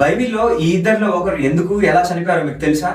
బైబిల్లో ఈ ఇద్దరిలో ఒకరు ఎందుకు ఎలా చనిపోయారో మీకు తెలుసా?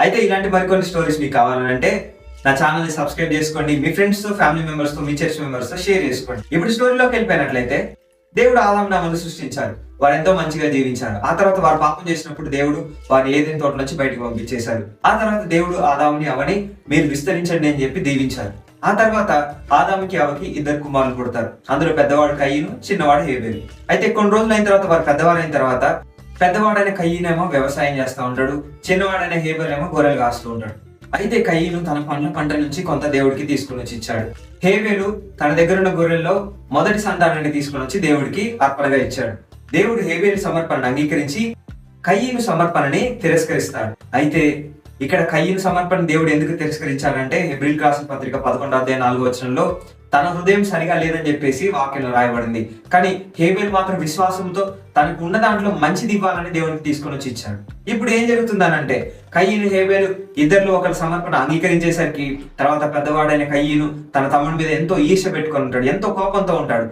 అయితే ఇలాంటి మరికొన్ని స్టోరీస్ మీకు కావాలంటే నా ఛానల్ని సబ్స్క్రైబ్ చేసుకోండి. మీ ఫ్రెండ్స్తో ఫ్యామిలీ మెంబర్స్తో మీ చర్చ్ మెంబర్స్తో షేర్ చేసుకోండి. ఇప్పుడు స్టోరీలోకి వెళ్ళిపోయినట్లయితే దేవుడు ఆదాం నామను సృష్టించారు వారు ఎంతో మంచిగా జీవించారు. ఆ తర్వాత వారు పాపం చేసినప్పుడు దేవుడు వారిని ఏదైనా తోట నుంచి బయటకు పంపించేశారు ఆ తర్వాత దేవుడు ఆదాముని అవని మీరు విస్తరించండి అని చెప్పి దీవించారు. ఆ తర్వాత ఆదాముకి అవకి ఇద్దరు కుమారులు పుడతారు. అందులో పెద్దవాడు కయ్యను చిన్నవాడు హేబేలు. అయితే కొన్ని రోజులు అయిన తర్వాత వారు పెద్దవారు అయిన తర్వాత పెద్దవాడైన కయ్యనేమో వ్యవసాయం చేస్తూ ఉంటాడు చిన్నవాడైన హేబెల్ ఏమో గొర్రెలు కాస్తూ ఉంటాడు. అయితే కయ్యను తన పండ్ల పంట నుంచి కొంత దేవుడికి తీసుకుని వచ్చి ఇచ్చాడు. హేబేలు తన దగ్గర ఉన్న గొర్రెల్లో మొదటి సంతానాన్ని తీసుకుని వచ్చి దేవుడికి అర్పణగా ఇచ్చాడు. దేవుడు హేబేలు సమర్పణను అంగీకరించి కయ్యను సమర్పణని తిరస్కరిస్తాడు. అయితే ఇక్కడ కయ్యను సమర్పణ దేవుడు ఎందుకు తిరస్కరించాడంటే హెబ్రిల్ రాసిన పత్రిక పదకొండో అధ్యాయ నాలుగో వచనంలో తన హృదయం సరిగా లేదని చెప్పేసి వాక్యంలో రాయబడింది. కానీ హేబెల్ మాత్రం విశ్వాసంతో తనకు ఉన్న దాంట్లో మంచిది ఇవ్వాలని దేవునికి తీసుకొని వచ్చి ఇచ్చాడు. ఇప్పుడు ఏం జరుగుతుందనంటే కయ్యను హేబేలు ఇద్దరిలో ఒకరి సమర్పణ అంగీకరించేసరికి తర్వాత పెద్దవాడైన కయ్యను తన తమ్ముడి మీద ఎంతో ఈర్ష పెట్టుకొని ఉంటాడు ఎంతో కోపంతో ఉంటాడు.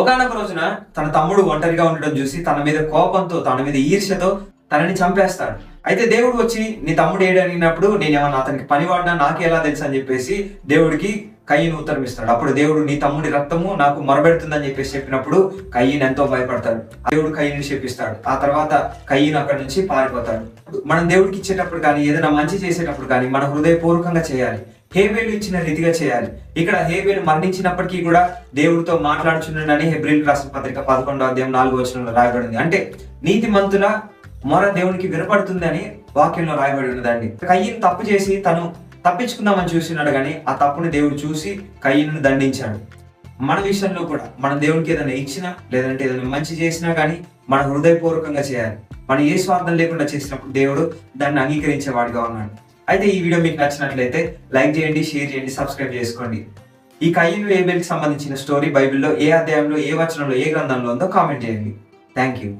ఒకనొక రోజున తన తమ్ముడు ఒంటరిగా ఉండడం చూసి తన మీద కోపంతో తన మీద ఈర్ష్యతో తనని చంపేస్తాడు. అయితే దేవుడు వచ్చి నీ తమ్ముడు ఏడనినప్పుడు నేను నేనేమన్నా అతనికి పని వాడినా? నాకే ఎలా తెలుసు? అని చెప్పేసి దేవుడికి కయ్యను ఉత్తరం ఇస్తాడు. అప్పుడు దేవుడు నీ తమ్ముడి రక్తము నాకు మొరబెడుతుందని చెప్పేసి చెప్పినప్పుడు కయ్యను ఎంతో భయపడతాడు. దేవుడు కయ్యని చెప్పిస్తాడు ఆ తర్వాత కయ్యను అక్కడి నుంచి పారిపోతాడు. మనం దేవుడికి ఇచ్చేటప్పుడు కానీ ఏదైనా మంచి చేసేటప్పుడు కానీ మన హృదయపూర్వకంగా చేయాలి. హేబేలు ఇచ్చిన రీతిగా చేయాలి. ఇక్కడ హేబేలు మరణించినప్పటికీ కూడా దేవుడితో మాట్లాడుచున్నాడని హెబ్రిల్ రాసిన పత్రిక పదకొండో అధ్యాయం నాలుగో వచనంలో రాయబడింది. అంటే నీతి మంతుల మొర దేవునికి వినపడుతుందని వాక్యంలో రాయబడి ఉన్నదండి. కయ్యను తప్పు చేసి తను తప్పించుకుందామని చూసినాడు కానీ ఆ తప్పుని దేవుడు చూసి కయ్యను దండించాడు. మన విషయంలో కూడా మనం దేవునికి ఏదైనా ఇచ్చినా లేదంటే ఏదైనా మంచి చేసినా కానీ మన హృదయపూర్వకంగా చేయాలి. మనం ఏ స్వార్థం లేకుండా చేసినప్పుడు దేవుడు దాన్ని అంగీకరించేవాడిగా ఉన్నాడు. అయితే ఈ వీడియో మీకు నచ్చినట్లయితే లైక్ చేయండి షేర్ చేయండి సబ్స్క్రైబ్ చేసుకోండి. ఈ కయ్యను ఏబేల్కి సంబంధించిన స్టోరీ బైబిల్లో ఏ అధ్యాయంలో ఏ వచనంలో ఏ గ్రంథంలో ఉందో కామెంట్ చేయండి. Thank you.